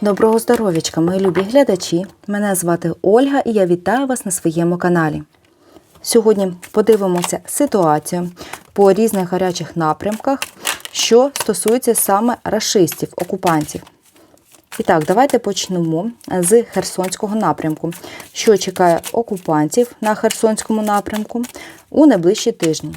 Доброго здоров'ячка, мої любі глядачі! Мене звати Ольга і я вітаю вас на своєму каналі. Сьогодні подивимося ситуацію по різних гарячих напрямках, що стосується саме рашистів, окупантів. І так, давайте почнемо з Херсонського напрямку. Що чекає окупантів на Херсонському напрямку у найближчі тижні?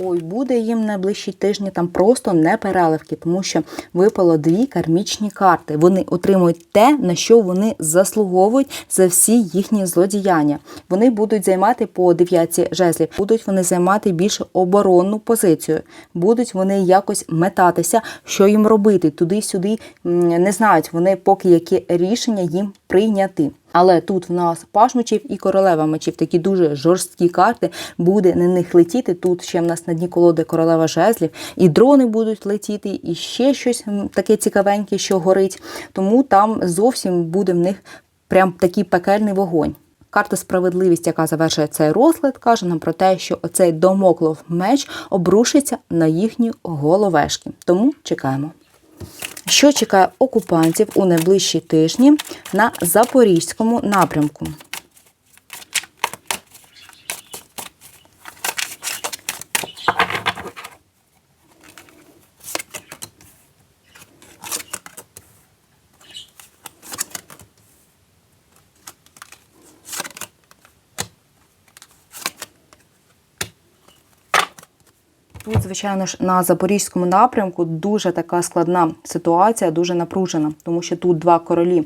Ой, буде їм найближчі тижні там просто не переливки, тому що випало дві кармічні карти. Вони отримують те, на що вони заслуговують за всі їхні злодіяння. Вони будуть займати по дев'ятці жезлів, будуть вони займати більш оборонну позицію, будуть вони якось метатися, що їм робити туди-сюди. Не знають вони, поки які рішення їм прийняти. Але тут в нас паш мечів і королева мечів, такі дуже жорсткі карти. Буде на них летіти. Тут ще в нас на дні колоди королева жезлів, і дрони будуть летіти, і ще щось таке цікавеньке, що горить. Тому там зовсім буде в них прям такий пекельний вогонь. Карта справедливість, яка завершує цей розклад, каже нам про те, що оцей домоклов меч обрушиться на їхні головешки. Тому чекаємо. Що чекає окупантів у найближчі тижні на запорізькому напрямку? Тут, звичайно ж, на запорізькому напрямку дуже така складна ситуація, дуже напружена, тому що тут два королі.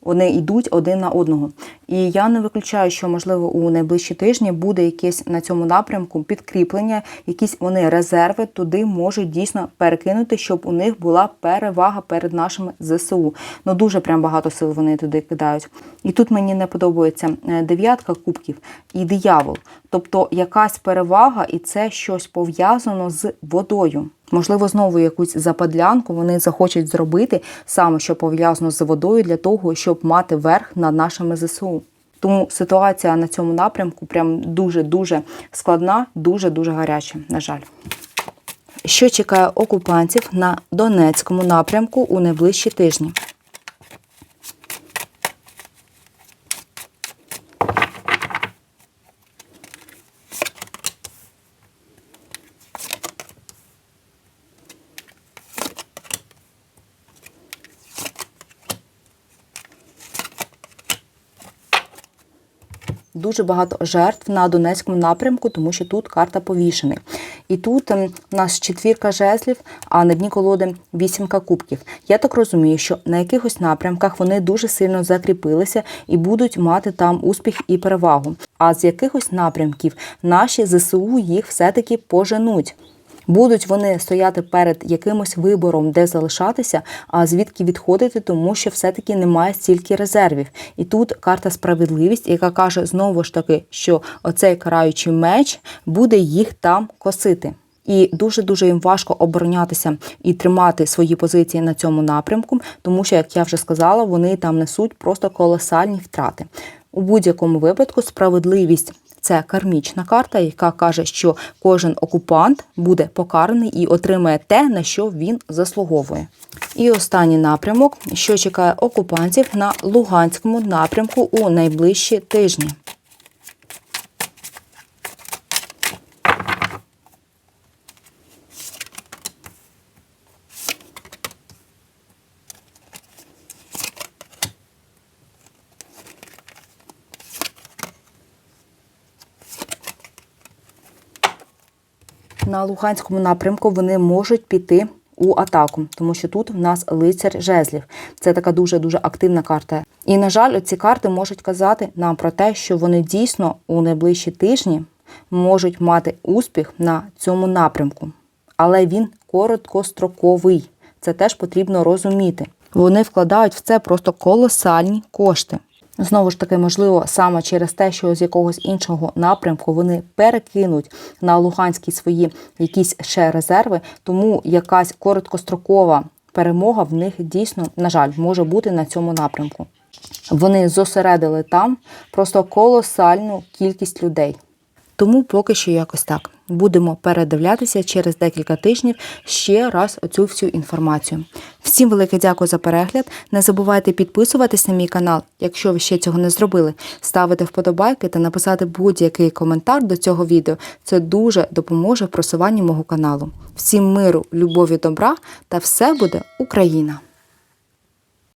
Вони йдуть один на одного. І я не виключаю, що можливо у найближчі тижні буде якесь на цьому напрямку підкріплення, якісь вони резерви туди можуть дійсно перекинути, щоб у них була перевага перед нашими ЗСУ. Ну дуже прям багато сил вони туди кидають. І тут мені не подобається е, дев'ятка кубків і диявол. Тобто якась перевага, і це щось пов'язано з водою. Можливо, знову якусь западлянку вони захочуть зробити саме що пов'язано з водою для того, щоб мати верх над нашими ЗСУ. Тому ситуація на цьому напрямку прям дуже дуже складна, дуже дуже гаряча. На жаль. Що чекає окупантів на Донецькому напрямку у найближчі тижні? Дуже багато жертв на Донецькому напрямку, тому що тут карта повішений. І тут ем, у нас четвірка жезлів, а на дні колоди вісімка кубків. Я так розумію, що на якихось напрямках вони дуже сильно закріпилися і будуть мати там успіх і перевагу. А з якихось напрямків наші ЗСУ їх все-таки поженуть. Будуть вони стояти перед якимось вибором, де залишатися, а звідки відходити, тому що все-таки немає стільки резервів. І тут карта справедливість, яка каже знову ж таки, що оцей караючий меч буде їх там косити. І дуже дуже їм важко оборонятися і тримати свої позиції на цьому напрямку, тому що, як я вже сказала, вони там несуть просто колосальні втрати. У будь-якому випадку справедливість це кармічна карта, яка каже, що кожен окупант буде покараний і отримає те, на що він заслуговує. І останній напрямок, що чекає окупантів на Луганському напрямку у найближчі тижні. На Луганському напрямку вони можуть піти у атаку, тому що тут в нас лицар жезлів. Це така дуже дуже активна карта. І на жаль, ці карти можуть казати нам про те, що вони дійсно у найближчі тижні можуть мати успіх на цьому напрямку, але він короткостроковий. Це теж потрібно розуміти. Вони вкладають в це просто колосальні кошти. Знову ж таки, можливо, саме через те, що з якогось іншого напрямку вони перекинуть на Луганські свої якісь ще резерви, тому якась короткострокова перемога в них дійсно, на жаль, може бути на цьому напрямку. Вони зосередили там просто колосальну кількість людей. Тому поки що якось так. Будемо передивлятися через декілька тижнів ще раз оцю всю інформацію. Всім велике дякую за перегляд. Не забувайте підписуватись на мій канал, якщо ви ще цього не зробили. Ставити вподобайки та написати будь-який коментар до цього відео. Це дуже допоможе в просуванні мого каналу. Всім миру, любові, добра та все буде Україна!